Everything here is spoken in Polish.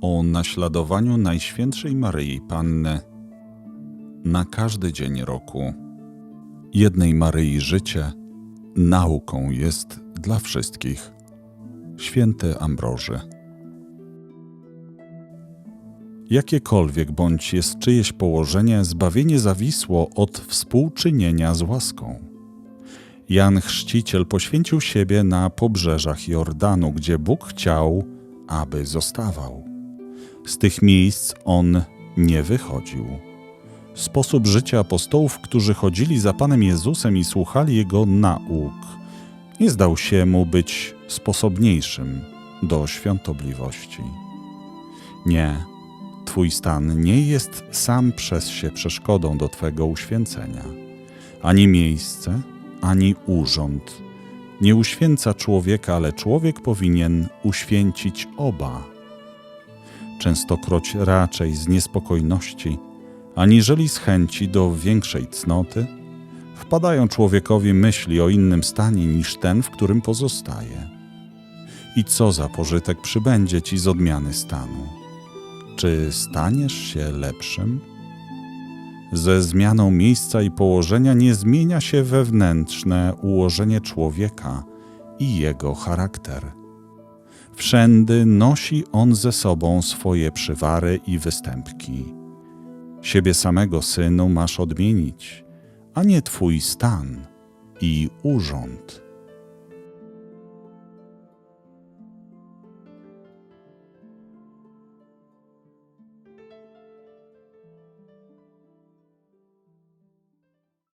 o naśladowaniu Najświętszej Maryi Panny na każdy dzień roku. Jednej Maryi życie nauką jest dla wszystkich. Święty Ambroży. Jakiekolwiek bądź jest czyjeś położenie, zbawienie zawisło od współczynienia z łaską. Jan Chrzciciel poświęcił siebie na pobrzeżach Jordanu, gdzie Bóg chciał, aby zostawał. Z tych miejsc on nie wychodził. Sposób życia apostołów, którzy chodzili za Panem Jezusem i słuchali Jego nauk, nie zdał się mu być sposobniejszym do świątobliwości. Nie, Twój stan nie jest sam przez się przeszkodą do Twego uświęcenia. Ani miejsce, ani urząd nie uświęca człowieka, ale człowiek powinien uświęcić oba. Częstokroć raczej z niespokojności, aniżeli z chęci do większej cnoty, wpadają człowiekowi myśli o innym stanie niż ten, w którym pozostaje. I co za pożytek przybędzie ci z odmiany stanu? Czy staniesz się lepszym? Ze zmianą miejsca i położenia nie zmienia się wewnętrzne ułożenie człowieka i jego charakter. Wszędy nosi on ze sobą swoje przywary i występki. Siebie samego, synu, masz odmienić, a nie twój stan i urząd.